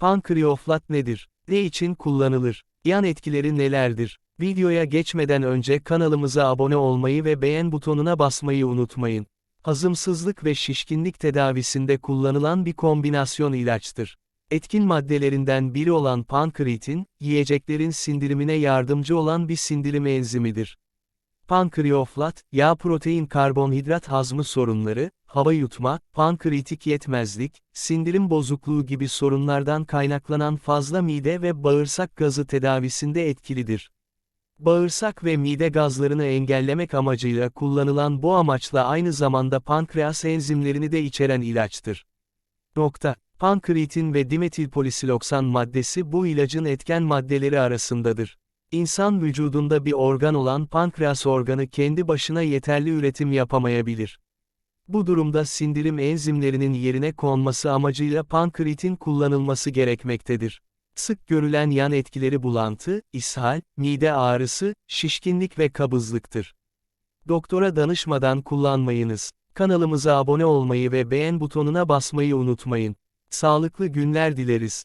Pankreoflat nedir? Ne için kullanılır? Yan etkileri nelerdir? Videoya geçmeden önce kanalımıza abone olmayı ve beğen butonuna basmayı unutmayın. Hazımsızlık ve şişkinlik tedavisinde kullanılan bir kombinasyon ilaçtır. Etkin maddelerinden biri olan pankreatin, yiyeceklerin sindirimine yardımcı olan bir sindirim enzimidir. Pankreoflat, yağ protein karbonhidrat hazmı sorunları, hava yutma, pankreatik yetmezlik, sindirim bozukluğu gibi sorunlardan kaynaklanan fazla mide ve bağırsak gazı tedavisinde etkilidir. Bağırsak ve mide gazlarını engellemek amacıyla kullanılan bu amaçla aynı zamanda pankreas enzimlerini de içeren ilaçtır. Nokta. Pankreatin ve dimetilpolisiloksan maddesi bu ilacın etken maddeleri arasındadır. İnsan vücudunda bir organ olan pankreas organı kendi başına yeterli üretim yapamayabilir. Bu durumda sindirim enzimlerinin yerine konması amacıyla pankreatin kullanılması gerekmektedir. Sık görülen yan etkileri bulantı, ishal, mide ağrısı, şişkinlik ve kabızlıktır. Doktora danışmadan kullanmayınız. Kanalımıza abone olmayı ve beğen butonuna basmayı unutmayın. Sağlıklı günler dileriz.